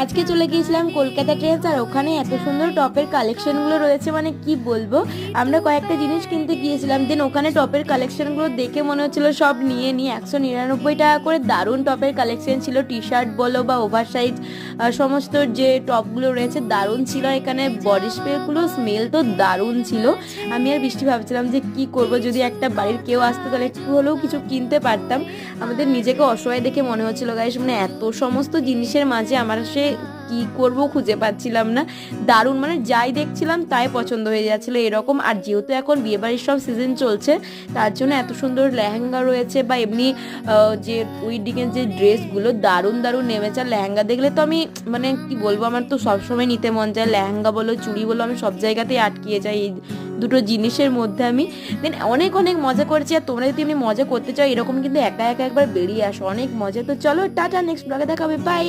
আজকে চলে গিয়েছিলাম কলকাতা ট্রেন্স, আর ওখানে এত সুন্দর টপের কালেকশনগুলো রয়েছে মানে কি বলব? আমরা কয়েকটা জিনিস কিনতে গিয়েছিলাম দেন ওখানে টপের কালেকশনগুলো দেখে মনে হচ্ছিল সব নিয়ে নিয়ে একশো নিরানব্বই টাকা করে দারুণ টপের কালেকশন ছিল টি শার্ট বলো বা ওভার সাইজ সমস্ত যে টপগুলো রয়েছে, দারুণ ছিল। এখানে বডি স্প্রেগুলো স্মেল তো দারুণ ছিল। আমি আর বৃষ্টি ভাবছিলাম যে কি করব, যদি একটা বাড়ির কেউ আসতো তাহলে একটু হলেও কিছু কিনতে পারতাম। আমাদের নিজেকে অসহায় দেখে মনে হচ্ছিল, গাইস মানে এত সমস্ত জিনিসের মাঝে আমার সে কি করব খুঁজে পাচ্ছিলাম না। দারুণ মানে যাই দেখছিলাম তাই পছন্দ হয়ে যাচ্ছিল এরকম। আর যেহেতু এখন বিয়েবাড়ির সব সিজন চলছে, তার জন্য এত সুন্দর লেহেঙ্গা রয়েছে বা এমনি যে উইডিংয়ের যে ড্রেসগুলো দারুণ দারুণ নেমেছে। আর লেহেঙ্গা দেখলে তো আমি মানে কি বলব, আমার তো সবসময় নিতে মন যায় লেহেঙ্গা বলো, চুড়ি বলো, আমি সব জায়গাতেই আটকিয়ে যাই এই দুটো জিনিসের মধ্যে আমি। দেন অনেক অনেক মজা করেছি। আর তোমরা যদি এমনি মজা করতে চাও, এরকম কিন্তু একা একা একবার বেরিয়ে আসো। অনেক মজা। তো চলো, টাটা নেক্সট ব্লগে দেখাবে। বাই